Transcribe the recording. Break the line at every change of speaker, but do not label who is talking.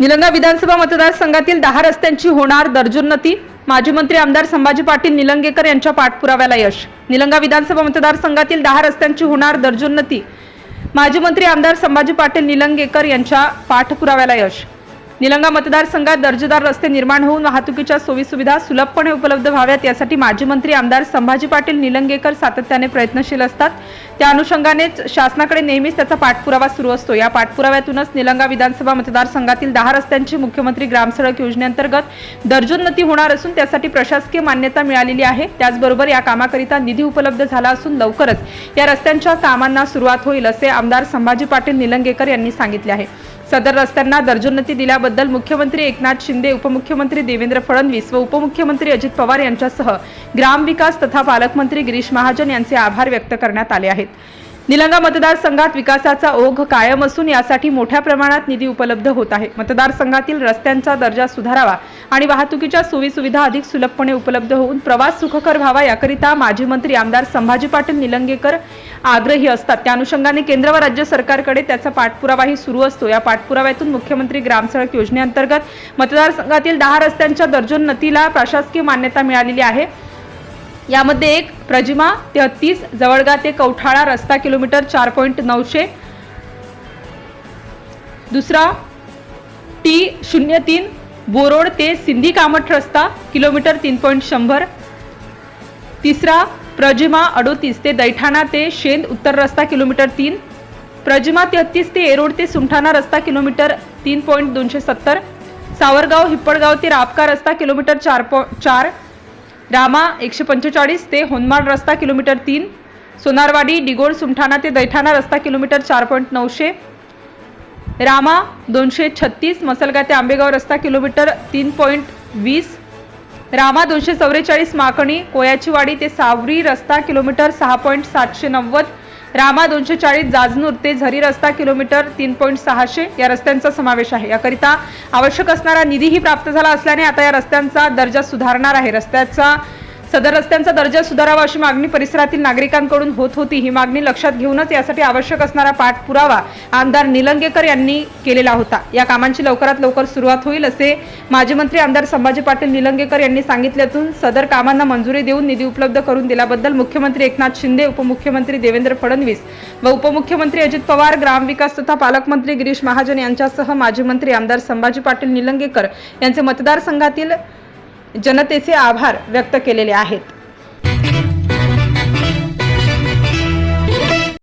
निलंगा विधानसभा मतदारसंघातील दहा रस्त्यांची होणार दर्जोन्नती. माजी मंत्री आमदार संभाजी पाटील निलंगेकर यांच्या पाठपुराव्याला यश. निलंगा विधानसभा मतदारसंघातील दहा रस्त्यांची होणार दर्जोन्नती. माजी मंत्री आमदार संभाजी पाटील निलंगेकर यांच्या पाठपुराव्याला यश. निलंगा मतदारसंघात दर्जेदार रस्ते निर्माण होऊन वाहतुकीच्या सोयीसुविधा सुलभपणे उपलब्ध व्हाव्यात यासाठी माजी मंत्री आमदार संभाजी पाटील निलंगेकर सातत्याने प्रयत्नशील असतात. त्या अनुषंगानेच शासनाकडे नेहमीच त्याचा पाठपुरावा सुरू असतो. या पाठपुराव्यातूनच निलंगा विधानसभा मतदारसंघातील दहा रस्त्यांची मुख्यमंत्री ग्रामसडक योजनेअंतर्गत दर्जोन्नती होणार असून त्यासाठी प्रशासकीय मान्यता मिळालेली आहे. त्याचबरोबर या कामाकरिता निधी उपलब्ध झाला असून लवकरच या रस्त्यांच्या कामांना सुरुवात होईल असे आमदार संभाजी पाटील निलंगेकर यांनी सांगितले आहे. सदर रस्त्यांना दर्जोन्नती दिल्याबद्दल मुख्यमंत्री एकनाथ शिंदे उपमुख्यमंत्री देवेंद्र फडणवीस व उपमुख्यमंत्री अजित पवार यांच्यासह ग्रामविकास तथा पालकमंत्री गिरीश महाजन यांचे आभार व्यक्त करण्यात आले आहेत. निलंगा मतदारसंघात विकासाचा ओघ कायम असून यासाठी मोठ्या प्रमाणात निधी उपलब्ध होत आहे. मतदारसंघातील रस्त्यांचा दर्जा सुधारावा आणि वाहतुकीच्या सोयीसुविधा अधिक सुलभपणे उपलब्ध होऊन प्रवास सुखकर व्हावा याकरिता माजी मंत्री आमदार संभाजी पाटील निलंगेकर आग्रही असतात. त्या अनुषंगाने केंद्र व राज्य सरकारकडे त्याचा पाठपुरावाही सुरू असतो. या पाठपुराव्यातून मुख्यमंत्री ग्रामसडक योजनेअंतर्गत मतदारसंघातील दहा रस्त्यांच्या दर्जोन्नतीला प्रशासकीय मान्यता मिळालेली आहे. यामध्ये एक प्रजिमा तेहतीस जवळगा ते कौठाळा रस्ता किलोमीटर चार पॉईंट नऊशे. दुसरा टी शून्य तीन बोरोड ते सिंधी कामठ रस्ता किलोमीटर तीन पॉईंट शंभर. तिसरा प्रजिमा अडोतीस ते दैठाणा ते शेंद उत्तर रस्ता किलोमीटर तीन. प्रजिमा तेहतीस ते एरोड ते सुंठाणा रस्ता किलोमीटर तीन पॉईंट दोनशे सत्तर. सावरगाव हिप्पळगाव ते रापका रस्ता किलोमीटर चार पॉ चार. रामा एकशे पंचेचाळीस ते होनमाड रस्ता किलोमीटर तीन सोनारवाडी डिगोळ सुमठाणा ते दैठाणा रस्ता किलोमीटर चार पॉईंट नऊशे. रामा दोनशे छत्तीस मसलगा ते आंबेगाव रस्ता किलोमीटर तीन पॉईंट वीस. रामा दोनशे चौवेचाळीस माकणी कोयाचीवाडी ते सावरी रस्ता किलोमीटर सहा पॉईंट सातशे नव्वद. रामा दोनशे चाळीस जाजनूर ते झरी रस्ता किलोमीटर तीन पॉईंट सहाशे या रस्त्यांचा समावेश आहे. याकरिता आवश्यक असणारा निधीही प्राप्त झाला असल्याने आता या रस्त्यांचा दर्जा सुधारणार आहे. रस्त्याचा सदर रस्त्यांचा दर्जा सुधारावा अशी मागणी परिसरातील नागरिकांकडून होत होती. ही मागणी लक्षात घेऊनच यासाठी आवश्यक असणारा पाठपुरावा आमदार निलंगेकर यांनी केलेला होता. या कामांची लवकरात लवकर सुरुवात होईल असे माजी मंत्री आमदार संभाजी पाटील निलंगेकर यांनी सांगितल्यातून सदर कामांना मंजुरी देऊन निधी उपलब्ध करून दिल्याबद्दल मुख्यमंत्री एकनाथ शिंदे उपमुख्यमंत्री देवेंद्र फडणवीस व उपमुख्यमंत्री अजित पवार ग्रामविकास तथा पालकमंत्री गिरीश महाजन यांच्यासह माजी मंत्री आमदार संभाजी पाटील निलंगेकर यांचे मतदारसंघातील जनतेचे आभार व्यक्त केलेले आहेत.